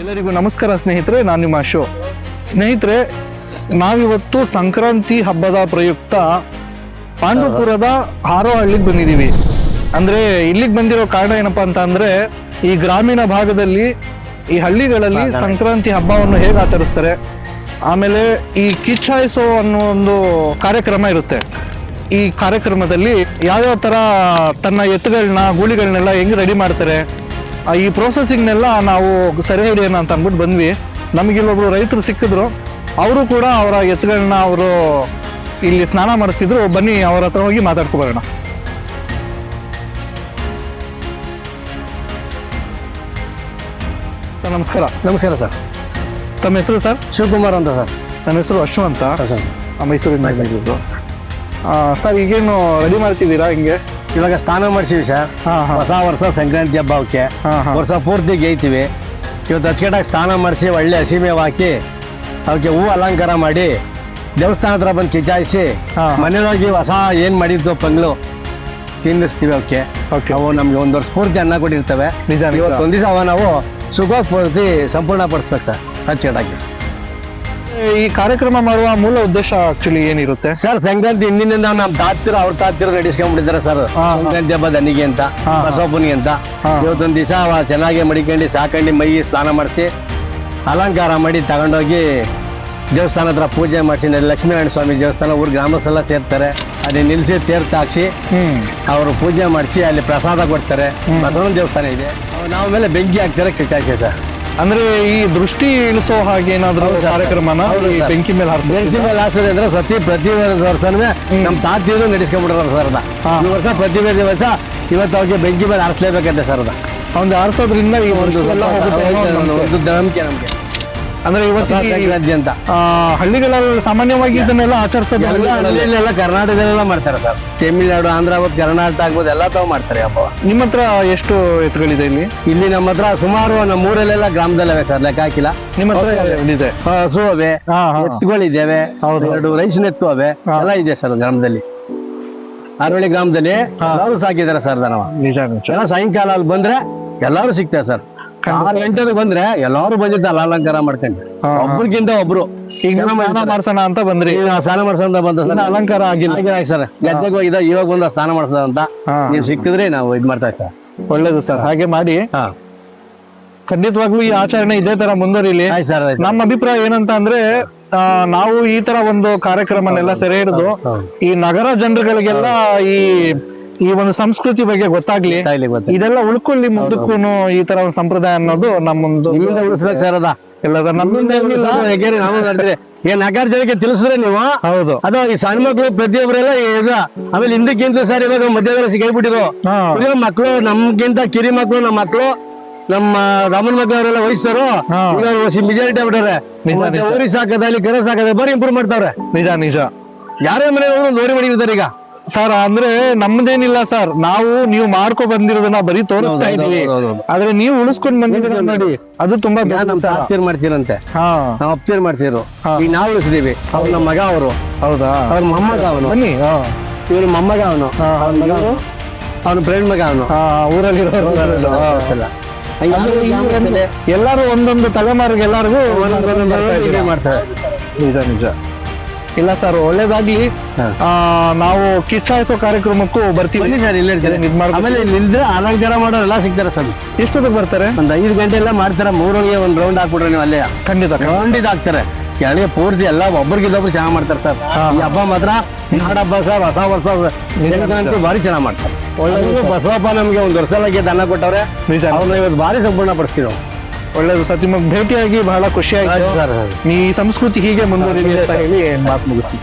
ಎಲ್ಲರಿಗೂ ನಮಸ್ಕಾರ ಸ್ನೇಹಿತರೆ ನಾನು ನಿಮ್ಮ ಶೋ ಸ್ನೇಹಿತರೆ ನಾವಿವತ್ತು ಸಂಕ್ರಾಂತಿ ಹಬ್ಬದ ಪ್ರಯುಕ್ತ ಪಾಂಡುಪುರದ ಹಾರೋಹಳ್ಳಿಗೆ ಬಂದಿದ್ದೀವಿ ಅಂದ್ರೆ ಇಲ್ಲಿಗೆ ಬಂದಿರೋ ಕಾರಣ ಏನಪ್ಪಾ ಅಂತ ಅಂದ್ರೆ ಈ ಗ್ರಾಮೀಣ ಭಾಗದಲ್ಲಿ ಈ ಹಳ್ಳಿಗಳಲ್ಲಿ ಸಂಕ್ರಾಂತಿ ಹಬ್ಬವನ್ನು ಹೇಗೆ ಆಚರಿಸ್ತಾರೆ? ಆಮೇಲೆ ಈ ಕಿಚ್ಚಾಯಿಸೋ ಅನ್ನೋ ಒಂದು ಕಾರ್ಯಕ್ರಮ ಇರುತ್ತೆ. ಈ ಕಾರ್ಯಕ್ರಮದಲ್ಲಿ ಯಾವ್ಯಾವ ತರ ತನ್ನ ಎತ್ತುಗಳನ್ನ ಗೂಳಿಗಳನ್ನೆಲ್ಲ ಹೆಂಗ್ ರೆಡಿ ಮಾಡ್ತಾರೆ? ಈ ಪ್ರೋಸೆಸಿಂಗ್ನೆಲ್ಲ ನಾವು ಸೆರೆ ಹಿಡಿಯೋಣ ಅಂತ ಅಂದ್ಬಿಟ್ಟು ಬಂದ್ವಿ. ನಮಗಿಲ್ಲೊಬ್ರು ರೈತರು ಸಿಕ್ಕಿದ್ರು. ಅವರು ಕೂಡ ಅವರ ಎತ್ತುಗಳನ್ನ ಅವರು ಇಲ್ಲಿ ಸ್ನಾನ ಮಾಡಿಸ್ತಿದ್ರು. ಬನ್ನಿ ಅವ್ರ ಹತ್ರ ಹೋಗಿ ಮಾತಾಡ್ಕೊ ಬರೋಣ ಸರ್ ನಮಸ್ಕಾರ. ನಮಸ್ಕಾರ ಸರ್. ತಮ್ಮ ಹೆಸರು ಸರ್? ಶಿವಕುಮಾರ್ ಅಂತ ಸರ್. ನನ್ನ ಹೆಸರು ಅಶ್ವ ಅಂತ. ಸರ್. ಆ, ಮೈಸೂರಿಂದ ಸರ್ ಈಗೇನು ರೆಡಿ ಮಾಡ್ತಿದ್ದೀರಾ ಹಿಂಗೆ? ಇವಾಗ ಸ್ನಾನ ಮಾಡಿಸಿವಿ ಸರ್ ಹೊಸ ವರ್ಷ ಸಂಕ್ರಾಂತಿ ಹಬ್ಬಕ್ಕೆ. ವರ್ಷ ಪೂರ್ತಿ ಗೇಯ್ತೀವಿ ಇವತ್ತು ಅಚ್ಚುಕಟ್ಟಾಗಿ ಸ್ನಾನ ಮಾಡಿಸಿ ಒಳ್ಳೆ ಹಸಿಮೇವು ಹಾಕಿ ಅವಕ್ಕೆ ಹೂ ಅಲಂಕಾರ ಮಾಡಿ ದೇವಸ್ಥಾನ ಹತ್ರ ಬಂದು ಕಿಚಾಯಿಸಿ. ಮನೆಯೊಳಗೆ ಹೊಸ ಏನು ಮಾಡಿದ್ದು ಪಂಗ್ಳು ತಿನ್ನಿಸ್ತೀವಿ ಅವಕ್ಕೆ. ಅವು ನಮ್ಗೆ ಒಂದು ವರ್ಷ ಪೂರ್ತಿ ಅನ್ನ ಕೊಟ್ಟಿರ್ತವೆ ನಿಜ. ಇವತ್ತು ಒಂದು ದಿವಸ ಅವ ನಾವು ಸುಖ ಪೂರ್ತಿ ಸಂಪೂರ್ಣ ಪಡಿಸ್ಬೇಕು ಸರ್ ಅಚ್ಚುಕಟ್ಟಾಗಿ ಈ ಕಾರ್ಯಕ್ರಮ ಮಾಡುವ ಮೂಲ ಉದ್ದೇಶ ಆಕ್ಚುಲಿ ಏನಿರುತ್ತೆ? ಸರ್ ಸಂಕ್ರಾಂತಿ ಹಿಂದಿನಿಂದ ನಮ್ಮ ತಾತಿರು ಅವ್ರ ತಾತಿರು ನಡೆಸ್ಕೊಂಡ್ಬಿಟ್ಟಿದ್ದಾರೆ ಸರ್. ಸಂಕ್ರಾಂತಿ ಹಬ್ಬ ದನಿಗೆ ಅಂತ. ಬಸವಪ್ಪನಿಗೆ ಅಂತ. ಇವತ್ತೊಂದು ದಿವಸ ಚೆನ್ನಾಗಿ ಮಡಿಕೊಂಡು ಸಾಕಂಡು ಮೈ ಸ್ನಾನ ಮಾಡಿಸಿ ಅಲಂಕಾರ ಮಾಡಿ ತಗೊಂಡೋಗಿ ದೇವಸ್ಥಾನ ಹತ್ರ ಪೂಜೆ ಮಾಡಿಸಿ ಲಕ್ಷ್ಮೀನಾರಾಯಣ ಸ್ವಾಮಿ ದೇವಸ್ಥಾನ ಊರು ಗ್ರಾಮಸ್ಥೆಲ್ಲ ಸೇರ್ತಾರೆ. ಅಲ್ಲಿ ನಿಲ್ಲಿಸಿ ತೀರ್ಥ ಹಾಕ್ಸಿ ಅವರು ಪೂಜೆ ಮಾಡಿಸಿ ಅಲ್ಲಿ ಪ್ರಸಾದ ಕೊಡ್ತಾರೆ. ಬಸವನ ದೇವಸ್ಥಾನ ಇದೆ. ನಾವು ಮೇಲೆ ಬೆಂಕಿ ಹಾಕ್ತಾರೆ ಕಿಚ್ಚಾಕಿ ಸರ್ ಅಂದ್ರೆ ಈ ದೃಷ್ಟಿ ಇಳಿಸೋ ಹಾಗೆ ಏನಾದ್ರು ಕಾರ್ಯಕ್ರಮನ. ಬೆಂಕಿ ಮೇಲೆ ಬೆಂಕಿ ಮೇಲೆ ಹಾಕ್ತದೆ ಅಂದ್ರೆ ಪ್ರತಿ ಪ್ರತಿ ವರ್ಷನೂ ನಮ್ಮ ತಾತಿಯನ್ನು ನಡೆಸ್ಕೊಂಡ್ಬಿಡ್ತಾರೆ ಸರ್ ಅದ. ಈ ವರ್ಷ ಪ್ರತಿ ದಿವಸ ಇವತ್ತು ಅವ್ರಿಗೆ ಬೆಂಕಿ ಮೇಲೆ ಹಾರಿಸ್ಲೇಬೇಕಂತೆ ಸರ್ ಅದ ಅವ್ನು ಹಾರಿಸೋದ್ರಿಂದ ಈ. ಒಂದು ನಂಬಿಕೆ ನಮಗೆ ಅಂದ್ರೆ ಇವತ್ತು ಸಂಕ್ರಾಂತಿ ಅಂತ. ಹಳ್ಳಿಗಳಲ್ಲಿ ಸಾಮಾನ್ಯವಾಗಿ ಇದನ್ನೆಲ್ಲ ಆಚರಿಸೋದು ಹಳ್ಳಿಯಲ್ಲೆಲ್ಲ ಕರ್ನಾಟಕದಲ್ಲೆಲ್ಲ ಮಾಡ್ತಾರೆ ಸರ್. ತಮಿಳ್ನಾಡು ಆಂಧ್ರ ಆಗ್ಬೋದು ಕರ್ನಾಟಕ ಆಗ್ಬೋದು ಎಲ್ಲ ತಾವು ಮಾಡ್ತಾರೆ ಹಬ್ಬ ನಿಮ್ಮ ಹತ್ರ ಎಷ್ಟು ಎತ್ತುಗಳಿದೆ ಇಲ್ಲಿ? ಇಲ್ಲಿ ನಮ್ಮ ಹತ್ರ ಸುಮಾರು ನಮ್ಮ ಊರಲ್ಲೆಲ್ಲ ಗ್ರಾಮದಲ್ಲೇ ಸರ್ ಲೆಕ್ಕ ಹಾಕಿಲ್ಲ. ನಿಮ್ಮ ಹತ್ರ ಇದೆ. ಹಸು ಅವೆ. ಎತ್ತುಗಳಿದ್ದೇವೆ. ಎರಡು ರೈಸಿನ ಎತ್ತು ಅವೆ ಎಲ್ಲ ಇದೆ ಸರ್ ಗ್ರಾಮದಲ್ಲಿ. ಆರೋಳಿ ಗ್ರಾಮದಲ್ಲಿ ಎಲ್ಲರೂ ಸಾಕಿದ್ದಾರೆ ಸರ್ ದನವ ನಿಜ ಸಾಯಂಕಾಲ ಅಲ್ಲಿ ಬಂದ್ರೆ ಎಲ್ಲಾರು ಸಿಗ್ತಾರೆ ಸರ್. ಆರು ಗಂಟೆಗೆ ಬಂದ್ರೆ ಎಲ್ಲಾರು ಬಂದಿದ್ದ ಅಲಂಕಾರ ಮಾಡ್ಕೊಂಡು. ಒಬ್ರಿಗಿಂತ ಒಬ್ರು. ಈಗ ಸ್ನಾನ ಮಾಡ್ಸೋಣ ಅಂತ ಬಂದ್ರಿ. ಸ್ನಾನ ಮಾಡ್ಸೋಣ ಬಂದ ಅಲಂಕಾರ ಆಗಿಲ್ಲ. ಸರ್. ಗದ್ದೆಗೆ ಹೋಗಿದ ಇವಾಗ ಬಂದ ಸ್ನಾನ ಮಾಡ್ಸೋದ ಅಂತ. ನೀವು ಸಿಕ್ಕಿದ್ರೆ ನಾವು ಇದ್ ಮಾಡ್ತಾ ಇರ್ತಾ ಒಳ್ಳೇದು ಸರ್. ಹಾಗೆ ಮಾಡಿ. ಖಂಡಿತವಾಗ್ಲೂ ಈ ಆಚರಣೆ ಇದೇ ತರ ಮುಂದುವರಿಲಿ. ನಮ್ಮ ಅಭಿಪ್ರಾಯ ಏನಂತ ಅಂದ್ರೆ ಆ, ನಾವು ಈ ತರ ಒಂದು ಕಾರ್ಯಕ್ರಮನೆಲ್ಲ ಸೆರೆ ಹಿಡಿದು ಈ ನಗರ ಜನರುಗಳಿಗೆಲ್ಲ ಈ ಈ ಒಂದು ಸಂಸ್ಕೃತಿ ಬಗ್ಗೆ ಗೊತ್ತಾಗ್ಲಿ ಇಲ್ಲಿ ಗೊತ್ತ ಇದೆಲ್ಲ ಉಳ್ಕೊಳ್ಳಿ ಮುಂದಕ್ಕೂ ಈ ತರ ಒಂದು ಸಂಪ್ರದಾಯ ಅನ್ನೋದು ನಮ್ಮೊಂದು ಉಳಿಸ್ಬೇಕು ಎಲ್ಲದ ಏನ್ ನಗರ ಜನಕ್ಕೆ ತಿಳಿಸಿದ್ರೆ ನೀವು? ಹೌದು. ಅದ ಈ ಸಣ್ಣ ಮಕ್ಳು ಪ್ರತಿಯೊಬ್ಬರೆಲ್ಲ ಈಗ ಆಮೇಲೆ ಹಿಂದಕ್ಕಿಂತ ಸರ್ ಇವಾಗ ಮಧ್ಯದಲ್ಲಿ ಸಿಗಬಿಟ್ಟಿದ್ರು ಮಕ್ಕಳು ನಮ್ಗಿಂತ ಕಿರಿ ಮಕ್ಕಳು ನಮ್ಮ ಮಕ್ಕಳು ನಮ್ಮ ರಾಮನ್ ಮಕ್ಕಳು ಅವರೆಲ್ಲ ವಯಸ್ಸರು ಮೆಜಾರಿಟಿ ಆಗ್ಬಿಟ್ಟಾರೆ ನಿಜ, ಸಾಕದ ಸಾಕದಲ್ಲಿ ಕರೆ ಸಾಕದಲ್ಲಿ ಬರೀ ಇಂಪ್ರೂವ್ ಮಾಡ್ತಾರೆ ನಿಜ ನಿಜ. ಯಾರೇ ಮನೆ ನೋಡಿ ಮಾಡಿರ್ತಾರೆ ಈಗ. ಸರ್ ಅಂದ್ರೆ ನಮ್ದೇನಿಲ್ಲ ಸರ್. ನಾವು ನೀವು ಮಾಡ್ಕೊ ಬಂದಿರೋದನ್ನ ಬರೀ ತೋರಿಸ್ತಾ ಇದೀವಿ. ಆದ್ರೆ ನೀವು ಉಳಿಸ್ಕೊಂಡ್ ಬಂದಿದ್ರೆ ನೋಡಿ ಅದು ತುಂಬಾ. ತಾಸ್ತೀರ್ ಮಾಡ್ತೀರಂತೆ ನಾವ್ ಅಪ್ತೀರ್ ಮಾಡ್ತಿರು ಹಾ. ಈಗ ನಾವು ಉಳಿಸಿದೀವಿ. ಅವ್ರು ನಮ್ಮ ಮಗ ಅವರು. ಹೌದಾ? ಅವ್ರ ಮೊಮ್ಮಗ ಅವನು. ಬನ್ನಿ ಇವ್ರ ಮೊಮ್ಮಗ ಅವನು. ಅವ್ನ ಮಗ ಅವನು. ಅವ್ನ ಫ್ರೆಂಡ್ ಮಗ ಅವನು. ಊರಲ್ಲಿ ಎಲ್ಲಾರು ಒಂದೊಂದು ತಲೆಮಾರಿಗೆ ಎಲ್ಲಾರಿಗೂ ಮಾಡ್ತಾರೆ. ನಿಜ ನಿಜ. ಇಲ್ಲ ಸರ್ ಒಳ್ಳೇದಾಗ್ಲಿ. ಆ, ನಾವು ಕಿಚ್ಚಾಯಿಸೋ ಕಾರ್ಯಕ್ರಮಕ್ಕೂ ಬರ್ತೀವಿ. ಬನ್ನಿ ಸರ್ ಇಲ್ಲೇ ಇರ್ತಾರೆ ಇದ್. ಆಮೇಲೆ ನಿಲ್ದ್ರೆ ಅಲಂಕಾರ ಮಾಡೋರೆಲ್ಲ ಸಿಗ್ತಾರೆ ಸರ್. ಎಷ್ಟೊತ್ತಿಗೆ ಬರ್ತಾರೆ? ಒಂದು ಐದು ಗಂಟೆ ಎಲ್ಲ ಮಾಡ್ತಾರೆ ಮೂರೊಳಗೆ ಒಂದು ರೌಂಡ್ ಹಾಕ್ಬಿಡ್ರಿ ನೀವು ಅಲ್ಲೇ. ಖಂಡಿತ ರೌಂಡ್ ಇದು ಹಾಕ್ತಾರೆ. ಕೆಳಗೆ ಪೂರ್ತಿ ಎಲ್ಲ ಒಬ್ರಿಗಿದ್ದೊಬ್ರು ಚೆನ್ನಾಗಿ ಮಾಡ್ತಾರೆ ಸರ್. ಈ ಹಬ್ಬ ಮಾತ್ರ ನಾಡ ಹಬ್ಬ ಸರ್ ಹೊಸ ವರ್ಷ ನಿಜಕ್ಕಂತೂ ಭಾರಿ ಚೆನ್ನಾಗಿ ಮಾಡ್ತಾರೆ. ಒಳ್ಳೆ ಬಸವಪ್ಪ ನಮ್ಗೆ ಒಂದ್ ವರ್ಷಕ್ಕೆ ದನ ಕೊಟ್ಟವ್ರೆ ನಿಜ. ಅವ್ರನ್ನ ಇವತ್ತು ಭಾರಿ ಸಂಪೂರ್ಣ ಪಡಿಸ್ತೀವಿ ನಾವು. ಒಳ್ಳೇದು ಸರ್. ನಿಮಗೆ ಭೇಟಿಯಾಗಿ ಬಹಳ ಖುಷಿ ಆಯ್ತು ಸರ್ ಈ ಸಂಸ್ಕೃತಿ ಹೀಗೆ ಮುಂದುವರಿಲಿ ಅಂತ ಹೇಳಿ ಮಾತು ಮುಗಿಸ್ತೀನಿ